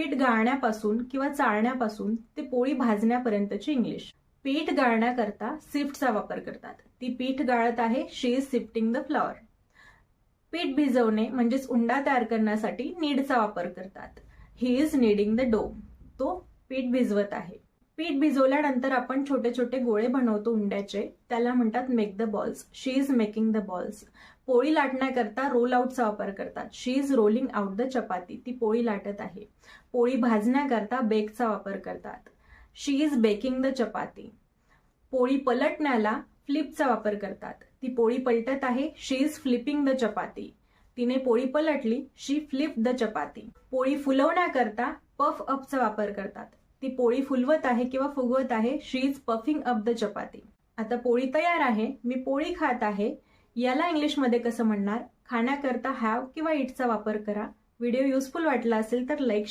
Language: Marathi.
पीठ गाळण्यापासून किंवा चाळण्यापासून ते पोळी भाजण्यापर्यंतची इंग्लिश पीठ गाळण्याकरता सिफ्टचा वापर करतात. ती पीठ गाळत आहे she is sifting the flour पीठ भिजवणे म्हणजेच उंडा तयार करण्यासाठी नीडचा वापर करतात. ही इज नीडिंग द डो तो पीठ भिजवत आहे. पीठ भिजवल्यानंतर आपण छोटे छोटे गोळे बनवतो उंड्याचे. त्याला म्हणतात make the balls she is making the balls पोळी लाटण्याकरता रोल आउटचा वापर करतात. She is rolling out the chapati ती पोळी लाटत आहे. पोळी भाजण्याकरता बेकचा वापर करतात. She is baking the chapati पोळी पलटण्याला फ्लिपचा वापर करतात. ती पोळी पलटत आहे. She is flipping the chapati तिने पोळी पलटली. शी फ्लिप द चपाती पोळी फुलवण्याकरता पफ अपचा वापर करतात. ती पोळी फुलवत आहे किंवा फुगवत आहे she is puffing up the chapati आता पोळी तयार आहे मी पोळी खात आहे याला इंग्लिशमध्ये कसं म्हणणार? खाण्याकरता हॅव किंवा इटचा वापर करा. व्हिडिओ युजफुल वाटला असेल तर लाईक